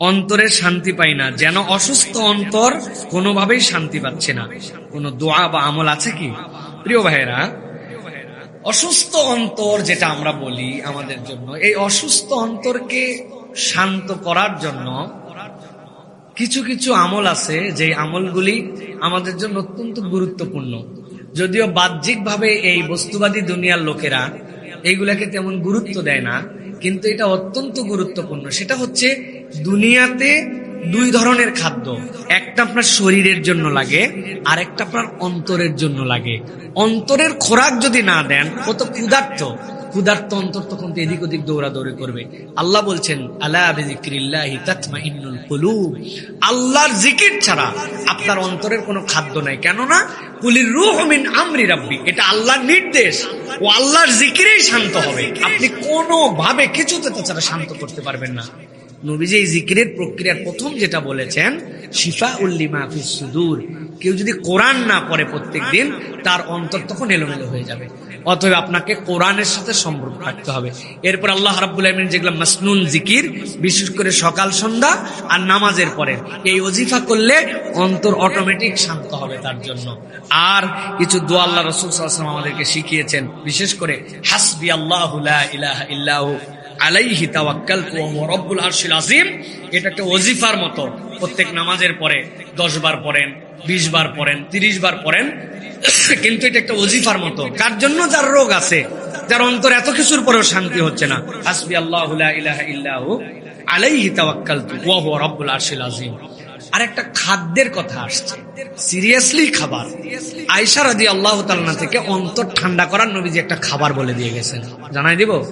অন্তরের শান্তি পাই না। যেন অসুস্থ অন্তর কোনোভাবেই শান্তি পাচ্ছে না। কোনো দোয়া বা আমল আছে কি? প্রিয় ভাইয়েরা, অসুস্থ অন্তর যেটা আমরা বলি আমাদের জন্য, এই অসুস্থ অন্তরকে শান্ত করার জন্য কিছু কিছু আমল আছে যে আমলগুলি আমাদের জন্য অত্যন্ত গুরুত্বপূর্ণ। যদিও বাহ্যিকভাবে এই বস্তুবাদী দুনিয়ার লোকেরা এইগুলাকে তেমন গুরুত্ব দেয় না, কিন্তু এটা অত্যন্ত গুরুত্বপূর্ণ। সেটা হচ্ছে দুনিয়াতে দুই ধরনের খাদ্য। একটা আপনার শরীরের জন্য লাগে আর একটা আপনার অন্তরের জন্য লাগে। অন্তরের খোরাক যদি না দেন, ও তো ক্ষুধার্ত। অন্তর তখন তো এদিক ওদিক দৌড়াদৌড়ি করবে। আল্লাহ বলছেন আল্লাহর জিকির ছাড়া আপনার অন্তরের কোনো খাদ্য নাই। কেননা, কুলির রুহ মিন আমরি রাব্বি। এটা আল্লাহর নির্দেশ। ও আল্লাহর জিকিরেই শান্ত হবে। আপনি কোনো ভাবে কিছুতে তাছাড়া শান্ত করতে পারবেন না। নবীজি এই জিকিরের প্রক্রিয়ার প্রথম যেটা বলেছেন শিফা উল্লিমা সুদূর। কেউ যদি কোরআন না পড়ে প্রত্যেক দিন তার অন্তর তখন এলোমেলো হয়ে যাবে। অতএব আপনাকে কোরআনের সাথে সম্পর্ক রাখতে হবে। এরপর আল্লাহ আলমিন যেগুলো মাসনুন জিকির, বিশেষ করে সকাল, সন্ধ্যা আর নামাজের পরে, এই অজিফা করলে অন্তর অটোমেটিক শান্ত হবে তার জন্য। আর কিছু দোয়া আল্লাহ রসুল আমাদেরকে শিখিয়েছেন, বিশেষ করে, হাসবি আল্লাহ ইলাহা ইল্লাহু। আলাইহি তাওয়াক্কালতু ওয়া হুয়া রব্বুল আরশিল আযীম। এটা একটা ওজিফার মতো। প্রত্যেক নামাজের পরে 10 বার পড়েন 20 বার পড়েন 30 বার পড়েন। কিন্তু এটা একটা ওজিফার মতো। কার জন্য? যার রোগ আছে। যার অন্তর এত কিছুর পরেও শান্তি হচ্ছে না। হাসবি আল্লাহু ইল্লাহু আলাইহি তাওয়াক্কালতু ওয়া হুয়া রব্বুল আরশিল আযীম। আর একটা খাদ্যের কথা আসছে। সিরিয়াসলি খাবার। আয়সা রাদি আল্লাহ তাল্না থেকে অন্তর ঠান্ডা করার নবীজি একটা খাবার বলে দিয়ে গেছেন। জানাই দিব?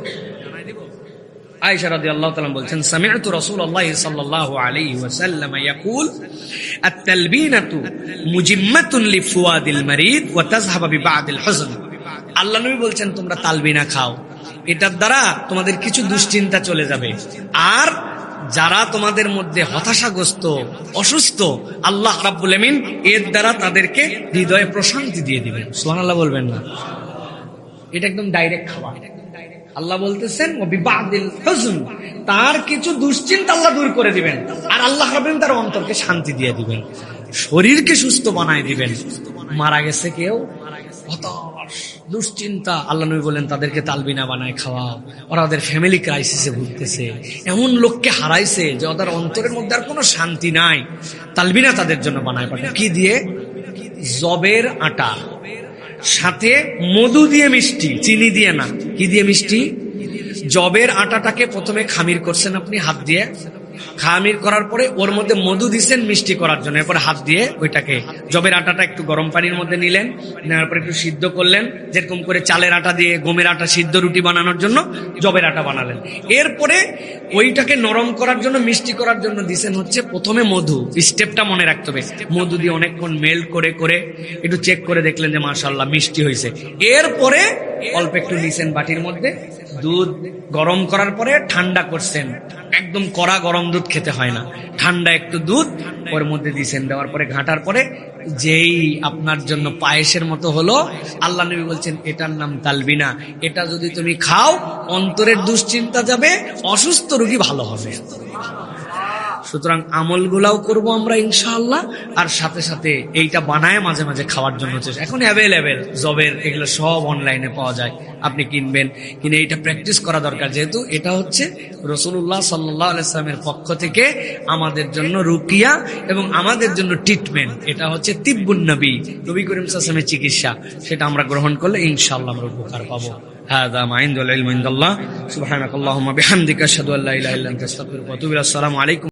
আয়েশা রাদিয়াল্লাহু তাআলা বলছেন সামি'তু রাসূলুল্লাহ সাল্লাল্লাহু আলাইহি ওয়াসাল্লাম ইয়াকুল, আত-তালবিনাতু মুজিম্মাতুন লিফুয়াদিল মারিদ ওয়া তাযহাবু বিবাদিল হুজন আল্লাহ নবী বলছেন, তোমরা তালবিনা খাও। এটার দ্বারা তোমাদের কিছু দুশ্চিন্তা চলে যাবে। আর যারা তোমাদের মধ্যে হতাশাগ্রস্ত, অসুস্থ, আল্লাহ রাব্বুল আমিন এর দ্বারা তাদেরকে হৃদয়ে প্রশান্তি দিয়ে দিবেন। সুবহানাল্লাহ বলবেন না। এটা একদম ডাইরেক্ট খাবার। আল্লাহ বলতেছেন তার কিছু দুশ্চিন্তা আল্লাহ দূর করে দিবেন। আর আল্লাহ রাবেন তার অন্তরকে শান্তি দিয়ে দিবেন, শরীরকে সুস্থ বানায় দিবেন। মারা গেছে কেউ? হতাশ, দুশ্চিন্তা। আল্লাহ নবী বলেন তাদেরকে তালবিনা বানায় খাওয়া ওরা ওদের ফ্যামিলি ক্রাইসিসে ভুগতেছে। এমন লোককে হারাইছে যে ওদের অন্তরের মধ্যে আর কোনো শান্তি নাই। তালবিনা তাদের জন্য বানায় পাঠায়। কি দিয়ে? জবের আটা। সাথে মধু দিয়ে মিষ্টি, চিনি দিয়ে না। কি দিয়ে মিষ্টি? জবের আটাটাকে প্রথমে খামির করছেন আপনি হাত দিয়ে। খামির করার পরে ওর মধ্যে মধু দিছেন মিষ্টি করার জন্য। এরপর হাত দিয়ে ওইটাকে জবের আটাটা একটু গরম পানির মধ্যে নিলেন, নেওয়ার পরে একটু সিদ্ধ করলেন, যেরকম করে চালের আটা দিয়ে গমের আটা, সিদ্ধ রুটি বানানোর জন্য জবের আটা বানালেন। এরপরে ওইটাকে নরম করার জন্য, মিষ্টি করার জন্য দিছেন হচ্ছে প্রথমে মধু। স্টেপটা মনে রাখতে হবে। মধু দিয়ে অনেকক্ষণ মেল্ট করে করে একটু চেক করে দেখলেন যে মাশাল্লাহ মিষ্টি হয়েছে এরপরে অল্প একটু দিছেন বাটির মধ্যে। দুধ গরম করার পরে ঠান্ডা করছেন। একদম কড়া গরম দুধ খেতে হয় না। ঠান্ডা একটু দুধ, ওর মধ্যে দিয়েছেন দেওয়ার পরে ঘাঁটার পরে যেই আপনার জন্য পায়েসের মতো হলো, আল্লাহ নবী বলছেন, এটার নাম তালবিনা। এটা যদি তুমি খাও, অন্তরের দুশ্চিন্তা যাবে, অসুস্থ রুগী ভালো হবে। সুতরাং আমলগুলাও করব আমরা ইনশাআল্লাহ আর সাথে সাথে এইটা বানায় মাঝে মাঝে খাওয়ার জন্য চেষ্টা এখন অ্যাভেলেবেল জবের এগুলো সব অনলাইনে পাওয়া যায় আপনি কিনবেন কিনে এইটা প্র্যাকটিস করা দরকার যেহেতু এটা হচ্ছে রসুল্লাহ সাল্লাহ আলাইসলামের পক্ষ থেকে আমাদের জন্য রুকিয়া এবং আমাদের জন্য ট্রিটমেন্ট এটা হচ্ছে তিব্বুন নবী নবী করিম সাসলামের চিকিৎসা সেটা আমরা গ্রহণ করলে ইনশাআল্লাহ আমরা উপকার পাবো هذا ما عند العلم عند الله سبحانك اللهم بحمدك اشهد ان لا اله الا انت استغفرك واتوب الى السلام عليكم